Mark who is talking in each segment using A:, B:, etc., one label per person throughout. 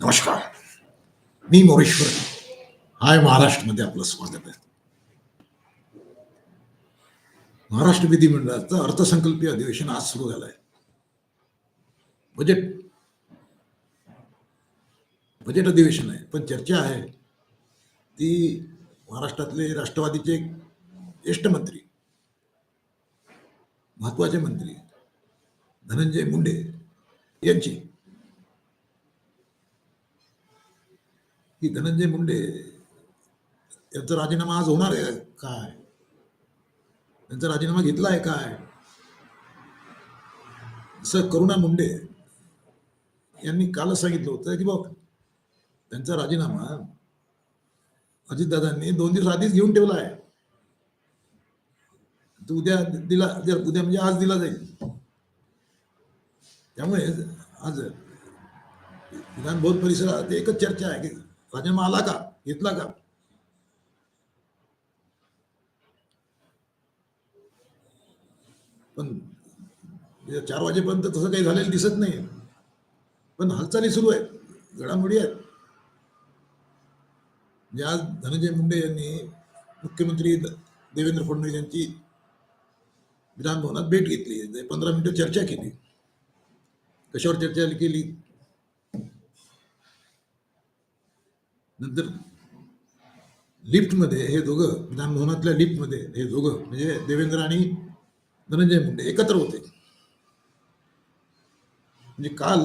A: नमस्कार मी मोरेश्वर हाय महाराष्ट्र मध्ये आपलं स्वागत आहे महाराष्ट्र विधिमंडळाचं अर्थसंकल्पीय अधिवेशन आज सुरू झालंय आहे बजेट बजेट अधिवेशन आहे पण चर्चा आहे ती महाराष्ट्रातले राष्ट्रवादीचे ज्येष्ठ मंत्री महत्वाचे मंत्री धनंजय मुंडे यांची धनंजय मुंडे यांचा राजीनामा आज होणार आहे काय त्यांचा राजीनामा घेतला आहे काय सर करुणा मुंडे यांनी कालच सांगितलं होतं की बघ त्यांचा राजीनामा अजितदादांनी दोन दिवस आधीच घेऊन ठेवला आहे तो उद्या दिला उद्या म्हणजे आज दिला जाईल त्यामुळे आज विधानभवन परिसरात एकच चर्चा आहे की राजीनामा आला का घेतला का पण चार वाजेपर्यंत तसं काही झालेलं दिसत नाही पण हालचाली सुरू आहेत घडामोडी आहेत म्हणजे आज धनंजय मुंडे यांनी मुख्यमंत्री देवेंद्र फडणवीस यांची विधानभवनात भेट घेतली पंधरा मिनिटं चर्चा केली कशावर चर्चा केली नंतर मध्ये हे दोघं विधानभवनातल्या मध्ये हे दोघं म्हणजे देवेंद्र आणि धनंजय मुंडे एकत्र होते म्हणजे काल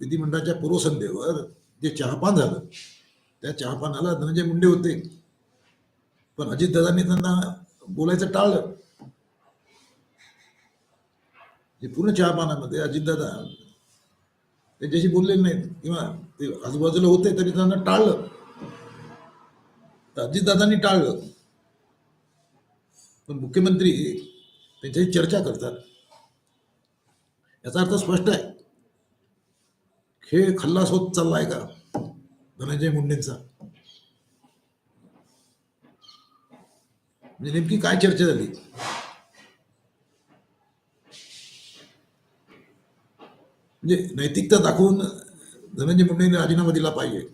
A: विधिमंडळाच्या पूर्वसंध्येवर जे चहापान झालं त्या चहापानाला धनंजय मुंडे होते पण अजितदादांनी त्यांना बोलायचं टाळलं हे पूर्ण पानामध्ये अजितदादा त्यांच्याशी बोललेले नाहीत किंवा ते आजूबाजूला होते तरी त्यांना टाळलं तर अजितदादांनी टाळलं पण मुख्यमंत्री त्यांच्याशी चर्चा करतात याचा अर्थ स्पष्ट आहे खेळ खल्लास होत चाललाय का धनंजय मुंडेंचा म्हणजे नेमकी काय चर्चा झाली म्हणजे नैतिकता दाखवून धनंजय मुंडेने राजीनामा दिला पाहिजे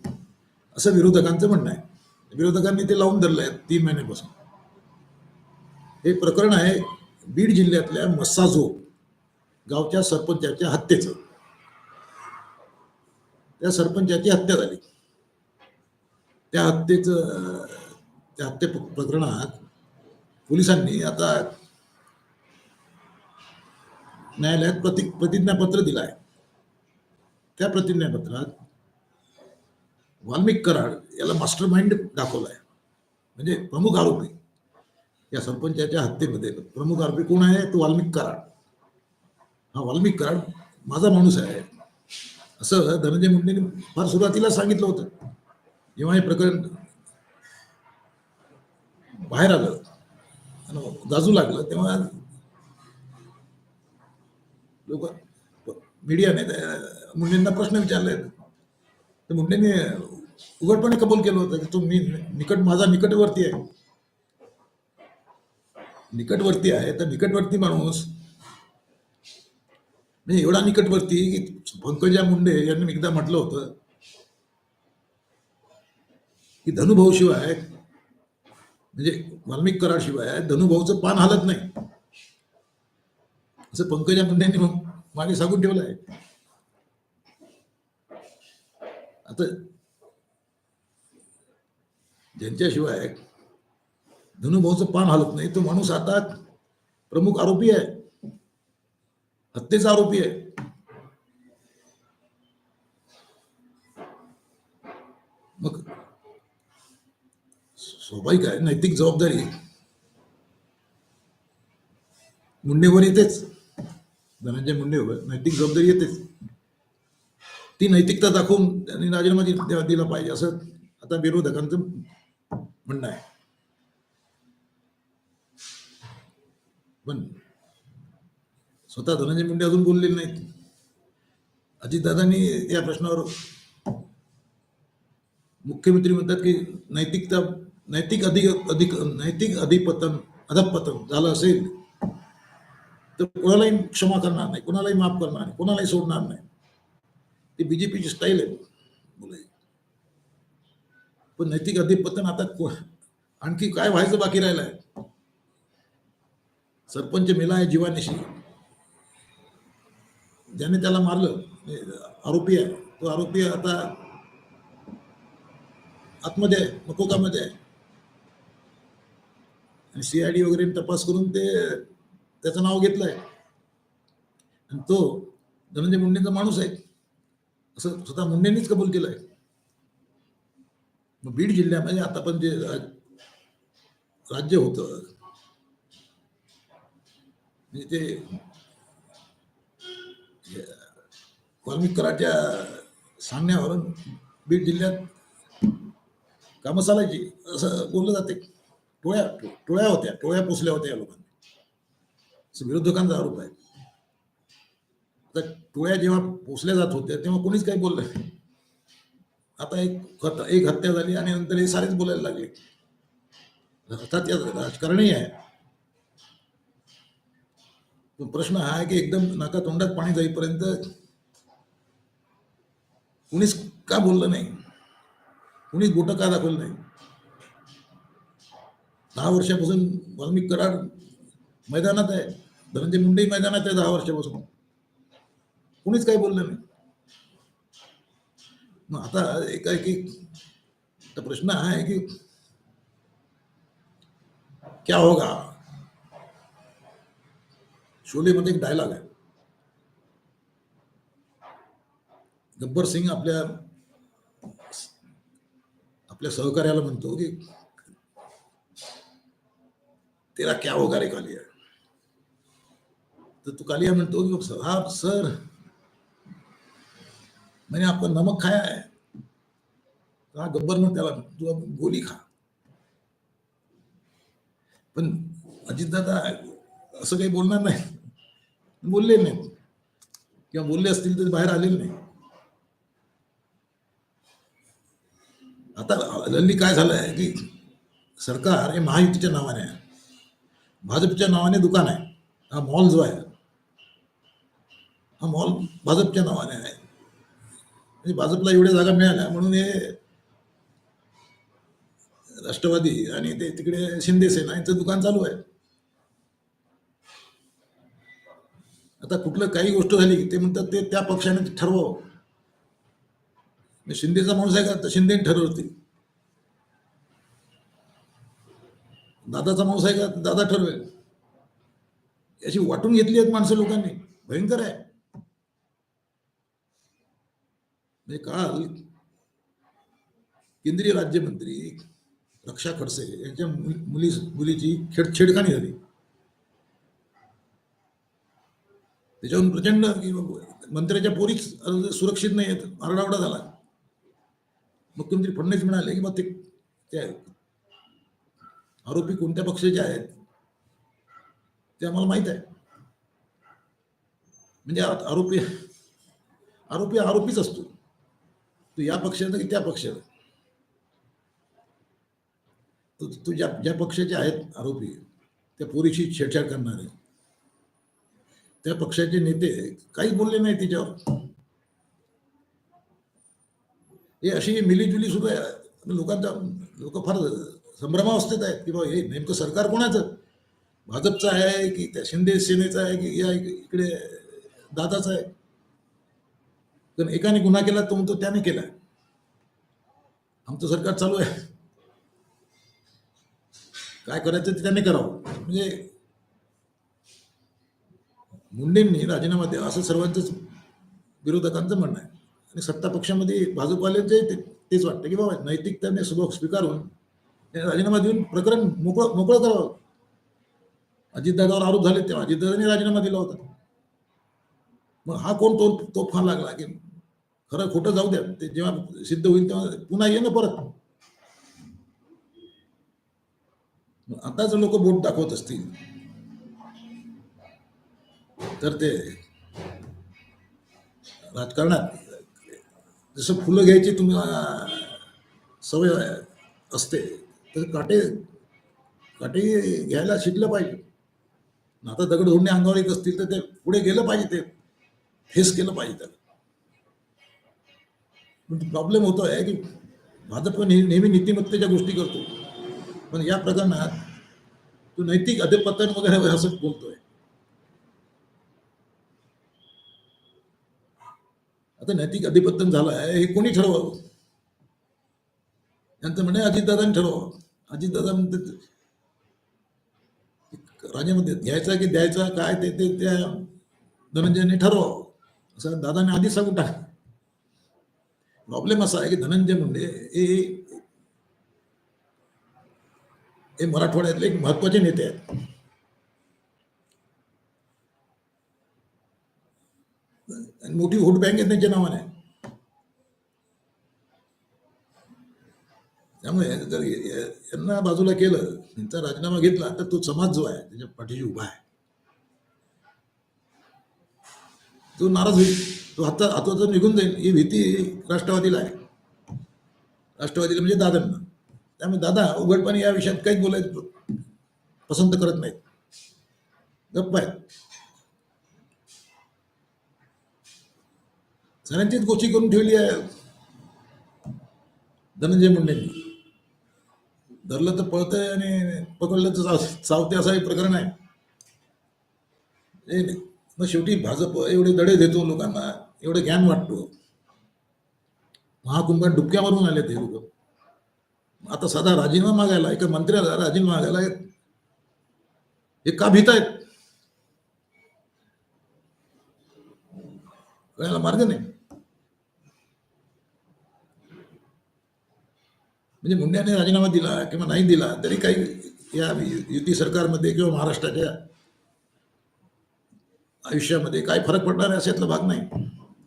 A: असं विरोधकांचं म्हणणं आहे विरोधकांनी ते लावून धरलं आहे तीन महिन्यापासून हे प्रकरण आहे बीड जिल्ह्यातल्या मसाजो गावच्या सरपंचाच्या हत्येचं त्या सरपंचाची हत्या झाली त्या हत्येचं त्या हत्ये प्रकरणात पोलिसांनी आता न्यायालयात प्रति प्रतिज्ञापत्र दिलं आहे त्या प्रतिज्ञापत्रात वाल्मिक कराड याला मास्टर माइंड दाखवलाय म्हणजे प्रमुख आरोपी या सरपंचाच्या हत्येमध्ये प्रमुख आरोपी कोण आहे तो वाल्मिक कराड हा वाल्मिक कराड माझा माणूस आहे असं धनंजय मुंडे फार सुरुवातीला सांगितलं होतं जेव्हा हे प्रकरण बाहेर आलं आणि गाजू लागलं तेव्हा लोक मीडियाने मुंडेंना प्रश्न विचारले तर मुंडेंनी उघडपणे कबूल केलं होतं की तुम्ही मी निकट माझा निकटवर्ती आहे निकटवर्ती आहे तर निकटवर्ती माणूस मी एवढा निकटवर्ती की पंकजा मुंडे यांनी एकदा म्हटलं होतं की धनुभाऊ शिवाय म्हणजे वाल्मिक कराशिवाय धनुभाऊचं पान हालत नाही असं पंकजा मुंडेंनी मग मागे सांगून ठेवलं आहे आता ज्यांच्याशिवाय धनुभाऊच पान हलत नाही तो माणूस आता प्रमुख आरोपी आहे हत्येचा आरोपी आहे मग स्वाभाविक आहे नैतिक जबाबदारी मुंडेवर येतेच धनंजय मुंडेवर नैतिक जबाबदारी येतेच ती नैतिकता दाखवून त्यांनी राजीनामा दिला पाहिजे असं आता विरोधकांचं म्हणणं आहे पण स्वतः धनंजय मुंडे अजून बोललेले नाहीत अजितदादांनी या प्रश्नावर मुख्यमंत्री म्हणतात की नैतिकता नैतिक अधिक अधिक नैतिक अधिपतन अधपतन झालं असेल तर कोणालाही क्षमा करणार नाही कोणालाही माफ करणार नाही कोणालाही सोडणार नाही ते बीजेपीची स्टाईल आहे बोला पण नैतिक अधिपतन आता आणखी काय व्हायचं बाकी राहिलं आहे सरपंच मेला आहे जीवानिशी ज्याने त्याला मारलं आरोपी आहे तो आरोपी आता आतमध्ये आहे मकोकामध्ये आहे आणि सीआयडी वगैरे तपास करून ते त्याचं नाव घेतलंय आणि तो धनंजय मुंडेचा माणूस आहे असं स्वतः मुंडेंनीच कबूल केलंय मग बीड जिल्ह्यामध्ये म्हणजे आता पण जे राज्य होतं म्हणजे ते वाल्मिकराच्या सांगण्यावरून बीड जिल्ह्यात कामं चालायची असं बोललं जाते टोळ्या टोळ्या होत्या टोळ्या पोचल्या होत्या या लोकांनी विरोधकांचा आरोप आहे तर टोळ्या जेव्हा पोचल्या जात होत्या तेव्हा कोणीच काही बोललं नाही आता एक एक हत्या झाली आणि नंतर हे सारेच बोलायला लागले अर्थात या राजकारणी आहे प्रश्न हा आहे की एकदम नाका तोंडात पाणी जाईपर्यंत कुणीच का बोललं नाही कुणीच बोट का दाखवलं नाही दहा वर्षापासून वाल्मिक करार मैदानात आहे धनंजय मुंडे मैदानात आहे दहा वर्षापासून कुणीच काही बोललं नाही मग आता एक आहे की प्रश्न हा आहे की क्या होगा शोले मध्ये एक डायलॉग आहे गब्बर सिंग आपल्या आपल्या सहकार्याला म्हणतो की तेरा क्या होगा रे कालिया तर तू तो कालिया म्हणतो की हा सर मैंने आपको नमक खाया है कहा गब्बर म्हणून त्याला तू गोली खा पण अजितदादा असं काही बोलणार नाही बोलले नाही किंवा बोलले असतील तर बाहेर आलेले नाही आता हल्ली काय झालंय की सरकार हे महायुतीच्या नावाने आहे भाजपच्या नावाने दुकान आहे हा मॉल जो आहे हा मॉल भाजपच्या नावाने आहे म्हणजे भाजपला एवढ्या जागा मिळाल्या म्हणून हे राष्ट्रवादी आणि ते तिकडे शिंदे सेना यांचं दुकान चालू आहे आता कुठलं काही गोष्ट झाली ते म्हणतात ते त्या पक्षाने ठरवावं म्हणजे शिंदेचा माणूस आहे का तर शिंदेने ठरवतील दादाचा माणूस आहे का दादा ठरवेल याची वाटून घेतली आहेत माणसं लोकांनी भयंकर आहे नाही काल केंद्रीय राज्यमंत्री रक्षा खडसे यांच्या मुली मुलीची खेड झाली त्याच्याहून प्रचंड मंत्र्याच्या पोरीच सुरक्षित नाही आहेत आरडावडा झाला मुख्यमंत्री फडणवीस म्हणाले की मग ते आरोपी कोणत्या पक्षाचे आहेत ते आम्हाला माहित आहे म्हणजे आरोपी आरोपी आरोपीच असतो तू या पक्षाचा की त्या पक्षाचा तू ज्या ज्या पक्षाचे आहेत आरोपी त्या पोरीशी छेडछाड करणार त्या पक्षाचे नेते काही बोलले नाही तिच्यावर हे अशी मिलीजुली सुद्धा लोकांचा लोक फार संभ्रमावस्थेत आहेत की बाबा हे नेमकं सरकार कोणाचं भाजपचं आहे की त्या शिंदे सेनेचं आहे की या इकडे दादाचं आहे जर एकाने गुन्हा केला तो म्हणतो त्याने केला आमचं सरकार चालू आहे काय करायचं ते त्याने करावं म्हणजे मुंडेंनी राजीनामा द्यावा असं सर्वांचंच विरोधकांचं म्हणणं आहे आणि सत्ता पक्षामध्ये भाजपवाले जे तेच वाटतं की बाबा नैतिकतेने स्वभाव स्वीकारून राजीनामा देऊन प्रकरण मोकळं मोकळं करावं अजितदादावर आरोप झाले तेव्हा अजितदादाने राजीनामा दिला होता मग हा कोण तो तोफान लागला की खरं खोटं जाऊ द्या ते जेव्हा सिद्ध होईल तेव्हा पुन्हा ये ना परत आताच लोक बोट दाखवत असतील तर ते राजकारणात जसं फुलं घ्यायची तुम्हाला सवय असते तर काटे काटे घ्यायला शिकलं पाहिजे आता दगड धोडणे अंगावर येत असतील तर ते पुढे गेलं पाहिजे ते फेस केलं पाहिजे त्याला पण प्रॉब्लेम होतो आहे की भाजप नेहमी नीतिमत्तेच्या गोष्टी करतो पण या प्रकरणात तू नैतिक अधिपतन वगैरे असं बोलतोय आता नैतिक अधिपतन झालं आहे हे कोणी ठरवावं यांचं म्हणे अजितदादांनी ठरवावं अजितदादा म्हणते राजेमध्ये घ्यायचा की द्यायचा काय ते त्या धनंजयने ठरवावं असं दादाने आधी सांगून टाक प्रॉब्लेम असा आहे की धनंजय मुंडे हे मराठवाड्यातले एक महत्वाचे नेते आहेत मोठी व्होट बँक आहे त्यांच्या नावाने त्यामुळे जर यांना बाजूला केलं त्यांचा राजीनामा घेतला तर तो समाज जो आहे त्याच्या पाठीशी उभा आहे तो नाराज होईल तो आता आता तो निघून जाईल ही भीती राष्ट्रवादीला आहे राष्ट्रवादीला म्हणजे दादांना त्यामुळे दादा उघडपणे या विषयात काहीच बोलायचं पसंत करत नाहीत गप्प आहेत सगळ्यांचीच गोष्टी करून ठेवली आहे धनंजय मुंडेंनी धरलं तर पळतंय आणि पकडलं तर चावते असं हे प्रकरण आहे मग शेवटी भाजप एवढे दडे देतो लोकांना एवढं ज्ञान वाटतो महाकुंभात डुबक्यावरून आले ते लोक आता सदा राजीनामा मागायला एका मंत्र्याला राजीनामा मागायला हे का भीत आहेत कळायला मार्ग नाही म्हणजे मुंड्याने राजीनामा दिला किंवा नाही दिला तरी काही या युती सरकारमध्ये किंवा महाराष्ट्राच्या आयुष्यामध्ये काय फरक पडणार आहे भाग नाही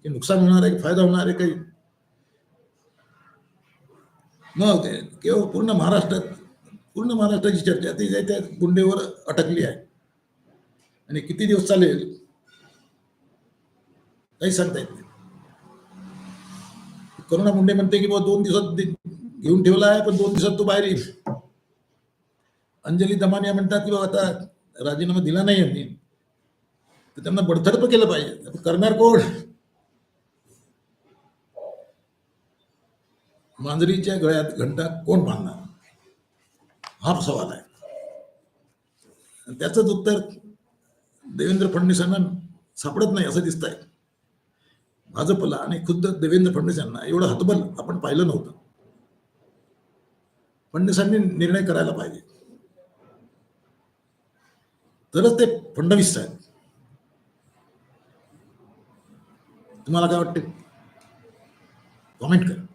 A: की नुकसान होणार आहे की फायदा होणार आहे काही मग केवळ पूर्ण महाराष्ट्रात पूर्ण महाराष्ट्राची चर्चा ती त्या गुंडेवर अटकली आहे आणि किती दिवस चालेल काही सांगता येत नाही करुणा मुंडे म्हणते की बाबा दोन दिवसात घेऊन ठेवला आहे पण दोन दिवसात तू बाहेर येईल अंजली दमानिया म्हणतात की बाबा आता राजीनामा दिला नाही यांनी तर त्यांना बडथडप केलं पाहिजे करणार कोण मांजरीच्या गळ्यात घंटा कोण बांधणार हा सवाल आहे त्याच उत्तर देवेंद्र फडणवीसांना सापडत नाही असं दिसत आहे भाजपला आणि खुद्द देवेंद्र फडणवीस यांना एवढं हतबल आपण पाहिलं नव्हतं फडणवीसांनी निर्णय करायला पाहिजे तरच ते फडणवीस साहेब तुम्हाला काय वाटते कॉमेंट करा